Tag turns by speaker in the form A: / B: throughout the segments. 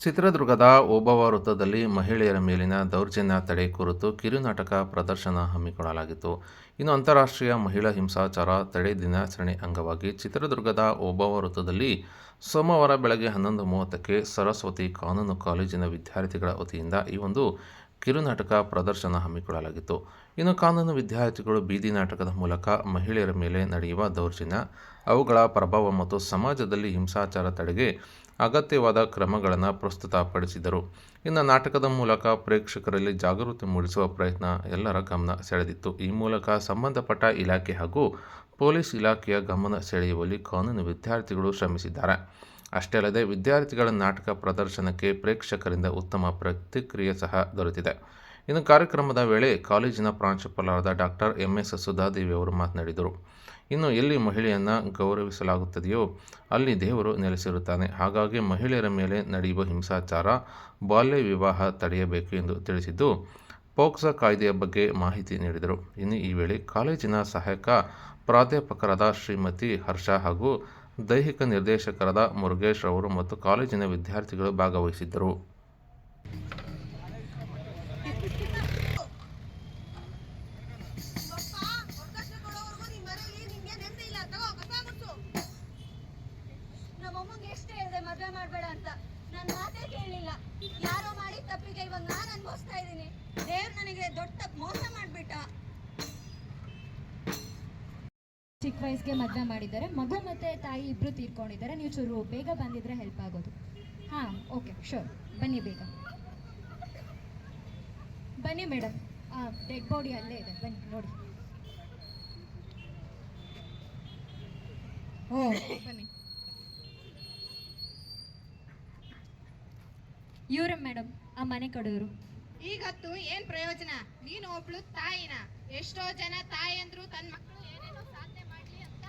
A: ಚಿತ್ರದುರ್ಗದ ಓಬವ್ವ ವೃತ್ತದಲ್ಲಿ ಮಹಿಳೆಯರ ಮೇಲಿನ ದೌರ್ಜನ್ಯ ತಡೆ ಕುರಿತು ಕಿರುನಾಟಕ ಪ್ರದರ್ಶನ ಹಮ್ಮಿಕೊಳ್ಳಲಾಗಿತ್ತು. ಇನ್ನು ಅಂತಾರಾಷ್ಟ್ರೀಯ ಮಹಿಳಾ ಹಿಂಸಾಚಾರ ತಡೆ ದಿನಾಚರಣೆ ಅಂಗವಾಗಿ ಚಿತ್ರದುರ್ಗದ ಓಬವ್ವ ವೃತ್ತದಲ್ಲಿ ಸೋಮವಾರ ಬೆಳಗ್ಗೆ ಹನ್ನೊಂದು ಮೂವತ್ತಕ್ಕೆ ಸರಸ್ವತಿ ಕಾನೂನು ಕಾಲೇಜಿನ ವಿದ್ಯಾರ್ಥಿಗಳ ವತಿಯಿಂದ ಈ ಒಂದು ಕಿರುನಾಟಕ ಪ್ರದರ್ಶನ ಹಮ್ಮಿಕೊಳ್ಳಲಾಗಿತ್ತು. ಇನ್ನು ಕಾನೂನು ವಿದ್ಯಾರ್ಥಿಗಳು ಬೀದಿ ನಾಟಕದ ಮೂಲಕ ಮಹಿಳೆಯರ ಮೇಲೆ ನಡೆಯುವ ದೌರ್ಜನ್ಯ, ಅವುಗಳ ಪ್ರಭಾವ ಮತ್ತು ಸಮಾಜದಲ್ಲಿ ಹಿಂಸಾಚಾರ ತಡೆಗೆ ಅಗತ್ಯವಾದ ಕ್ರಮಗಳನ್ನು ಪ್ರಸ್ತುತಪಡಿಸಿದರು. ಇನ್ನು ನಾಟಕದ ಮೂಲಕ ಪ್ರೇಕ್ಷಕರಲ್ಲಿ ಜಾಗೃತಿ ಮೂಡಿಸುವ ಪ್ರಯತ್ನ ಎಲ್ಲರ ಗಮನ ಸೆಳೆದಿತ್ತು. ಈ ಮೂಲಕ ಸಂಬಂಧಪಟ್ಟ ಇಲಾಖೆ ಹಾಗೂ ಪೊಲೀಸ್ ಇಲಾಖೆಯ ಗಮನ ಸೆಳೆಯುವಲ್ಲಿ ಕಾನೂನು ವಿದ್ಯಾರ್ಥಿಗಳು ಶ್ರಮಿಸಿದ್ದಾರೆ. ಅಷ್ಟೇ ಅಲ್ಲದೆ ವಿದ್ಯಾರ್ಥಿಗಳ ನಾಟಕ ಪ್ರದರ್ಶನಕ್ಕೆ ಪ್ರೇಕ್ಷಕರಿಂದ ಉತ್ತಮ ಪ್ರತಿಕ್ರಿಯೆ ಸಹ ದೊರೆತಿದೆ. ಇನ್ನು ಕಾರ್ಯಕ್ರಮದ ವೇಳೆ ಕಾಲೇಜಿನ ಪ್ರಾಂಶುಪಾಲರಾದ ಡಾಕ್ಟರ್ ಎಂ ಎಸ್ ಸುಧಾದೇವಿ ಅವರು ಮಾತನಾಡಿದರು. ಇನ್ನು ಎಲ್ಲಿ ಮಹಿಳೆಯನ್ನು ಗೌರವಿಸಲಾಗುತ್ತದೆಯೋ ಅಲ್ಲಿ ದೇವರು ನೆಲೆಸಿರುತ್ತಾನೆ. ಹಾಗಾಗಿ ಮಹಿಳೆಯರ ಮೇಲೆ ನಡೆಯುವ ಹಿಂಸಾಚಾರ, ಬಾಲ್ಯ ವಿವಾಹ ತಡೆಯಬೇಕು ಎಂದು ತಿಳಿಸಿದ್ದು, ಪೋಕ್ಸೋ ಕಾಯ್ದೆಯ ಬಗ್ಗೆ ಮಾಹಿತಿ ನೀಡಿದರು. ಇನ್ನು ಈ ವೇಳೆ ಕಾಲೇಜಿನ ಸಹಾಯಕ ಪ್ರಾಧ್ಯಾಪಕರಾದ ಶ್ರೀಮತಿ ಹರ್ಷ ಹಾಗೂ ದೈಹಿಕ ನಿರ್ದೇಶಕರಾದ ಮುರುಗೇಶ್ ಅವರು ಮತ್ತು ಕಾಲೇಜಿನ ವಿದ್ಯಾರ್ಥಿಗಳು ಭಾಗವಹಿಸಿದ್ದರು.
B: ಚಿಕ್ಕ ವಯಸ್ಸಿಗೆ ಮದುವೆ ಮಾಡಿದ್ದಾರೆ. ಮಗು ಮತ್ತೆ ತಾಯಿ ಇಬ್ಬರು ತೀರ್ಕೊಂಡಿದ್ದಾರೆ. ನೀವು ಚೂರು ಬೇಗ ಬಂದಿದ್ರೆ ಹೆಲ್ಪ್ ಆಗೋದು. ಹಾಂ ಓಕೆ ಶೋರ್ ಬನ್ನಿ ಬೇಗ. ಬನ್ನಿ ಮೇಡಮ್ ಡೆಡ್ ಬಾಡಿ ಅಲ್ಲೇ ಇದೆ. ಬನ್ನಿ, ನೋಡಿ. ಓ, ಬನ್ನಿ. ಇವ್ರ ಮೇಡಮ್ ಆ ಮನೆ ಕಡೆಯವರು.
C: ಈಗತ್ತು ಏನ್ ಪ್ರಯೋಜನ? ನೀನು ಒಬ್ಳು ತಾಯಿನ? ಎಷ್ಟೋ ಜನ ತಾಯಿ ಅಂದ್ರು ತನ್ನ ಮಕ್ಕಳು ಏನೇನೋ ಸಾಧನೆ ಮಾಡ್ಲಿ ಅಂತ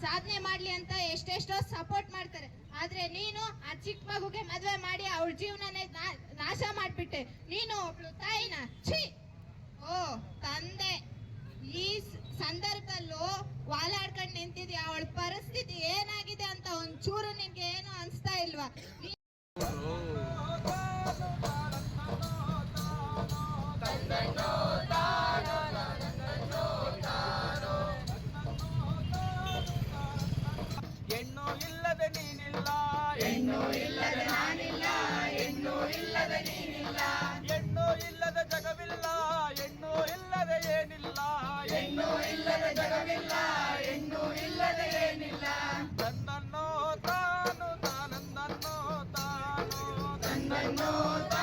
C: ಸಾಧನೆ ಮಾಡ್ಲಿ ಅಂತ ಎಷ್ಟೆಷ್ಟೋ ಸಪೋರ್ಟ್ ಮಾಡ್ತಾರೆ. ಆದ್ರೆ ನೀನು ಆ ಚಿಕ್ಕ ಮಗುಗೆ ಮದ್ವೆ ಮಾಡಿ ಅವಳ ಜೀವನನೇ ನಾಶ ಮಾಡ್ಬಿಟ್ಟೆ. ನೀನು ಒಬ್ಳು ತಾಯಿನ, ಛೀ! ಓ, ತಂದೆ. ಈ ಸಂದರ್ಭದಲ್ಲೂ ವಾಲಾಡ್ಕೊಂಡು ನಿಂತಿದ್ಯಾ? ಅವಳ ಪರಿಸ್ಥಿತಿ ಏನಾಗಿದೆ ಅಂತ ಒಂಚೂರು ನಿನ್ಗೆ ಏನು ಅನ್ಸ್ತಾ ಇಲ್ವಾ? ನೀ-
D: ಇಲ್ಲದೆ ನಾನಿಲ್ಲ ಹೆಣ್ಣು ಇಲ್ಲದೆ ನೀನಿಲ್ಲ ಹೆಣ್ಣು ಇಲ್ಲದ ಜಗವಿಲ್ಲ ಹೆಣ್ಣು ಇಲ್ಲದೆ ಏನಿಲ್ಲ. ಹೆಣ್ಣು ಇಲ್ಲದ ಜಗವಿಲ್ಲ ಹೆಣ್ಣು ಇಲ್ಲದೆ ಏನಿಲ್ಲ ತನ್ನನ್ನು ತಾನು, ತಾನಂದನ್ನು ತಾನು ತನ್ನನ್ನು ತಾನು.